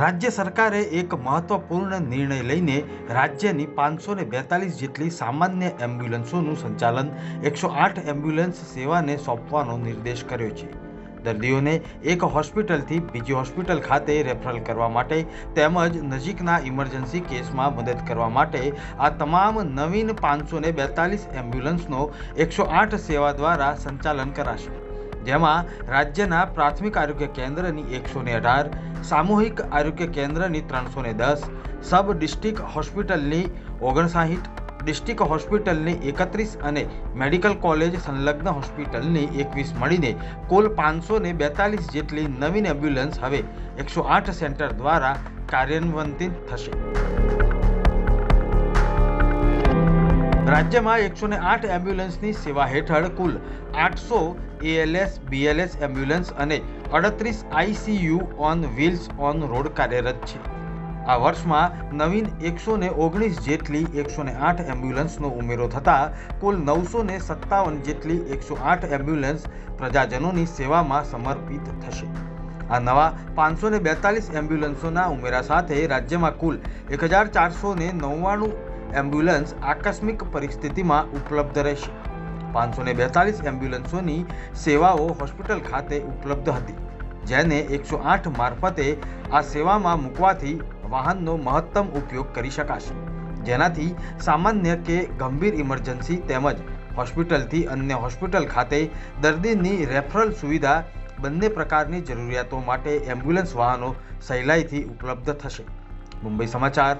રાજ્ય સરકારે એક મહત્વપૂર્ણ નિર્ણય લઈને રાજ્યની પાંચસો ને બેતાલીસ જેટલી સામાન્ય એમ્બ્યુલન્સોનું સંચાલન એકસો આઠ એમ્બ્યુલન્સ સેવાને સોંપવાનો નિર્દેશ કર્યો છે. દર્દીઓને એક હોસ્પિટલથી બીજી હોસ્પિટલ ખાતે રેફરલ કરવા માટે તેમજ નજીકના ઇમરજન્સી કેસમાં મદદ કરવા માટે આ તમામ નવીન પાંચસો ને બેતાલીસ એમ્બ્યુલન્સનો એકસો આઠ સેવા દ્વારા સંચાલન કરાશે. જેમાં રાજ્યના પ્રાથમિક આરોગ્ય કેન્દ્રની એકસો ને અઢાર, સામૂહિક આરોગ્ય કેન્દ્રની ત્રણસો ને દસ, સબ ડિસ્ટ્રિક્ટ હોસ્પિટલની ઓગણસાહીઠ, ડિસ્ટ્રિક્ટ હોસ્પિટલની એકત્રીસ અને મેડિકલ કોલેજ સંલગ્ન હોસ્પિટલની એકવીસ મળીને કુલ પાંચસો ને બેતાલીસ જેટલી નવીન એમ્બ્યુલન્સ હવે એકસો આઠ સેન્ટર દ્વારા કાર્યાન્વિત થશે. રાજ્યમાં એકસો ને આઠ એમ્બ્યુલન્સની સેવા હેઠળ કુલ આઠસો એએલએસ બીએલએસ એમ્બ્યુલન્સ અને અડત્રીસ ICU on wheels on road કાર્યરત છે. આ વર્ષમાં નવીન એકસો ને ઓગણીસ જેટલી એકસો ને આઠ એમ્બ્યુલન્સનો ઉમેરો થતાં કુલ નવસો ને સત્તાવન જેટલી એકસો આઠ એમ્બ્યુલન્સ પ્રજાજનોની સેવામાં સમર્પિત થશે. આ નવા પાંચસો ને બેતાલીસ એમ્બ્યુલન્સોના ઉમેરા સાથે રાજ્યમાં કુલ એક હજાર ચારસો ને નવ્વાણું એમ્બ્યુલન્સ આકસ્મિક પરિસ્થિતિમાં ઉપલબ્ધ રહેશે. પાંચસો ને બેતાલીસ એમ્બ્યુલન્સોની સેવાઓ હોસ્પિટલ ખાતે ઉપલબ્ધ હતી, જેને એકસો આઠ મારફતે આ સેવામાં મૂકવાથી વાહનનો મહત્તમ ઉપયોગ કરી શકાશે. જેનાથી સામાન્ય કે ગંભીર ઇમરજન્સી તેમજ હોસ્પિટલથી અન્ય હોસ્પિટલ ખાતે દર્દીની રેફરલ સુવિધા, બંને પ્રકારની જરૂરિયાતો માટે એમ્બ્યુલન્સ વાહનો સહેલાઈથી ઉપલબ્ધ થશે. મુંબઈ સમાચાર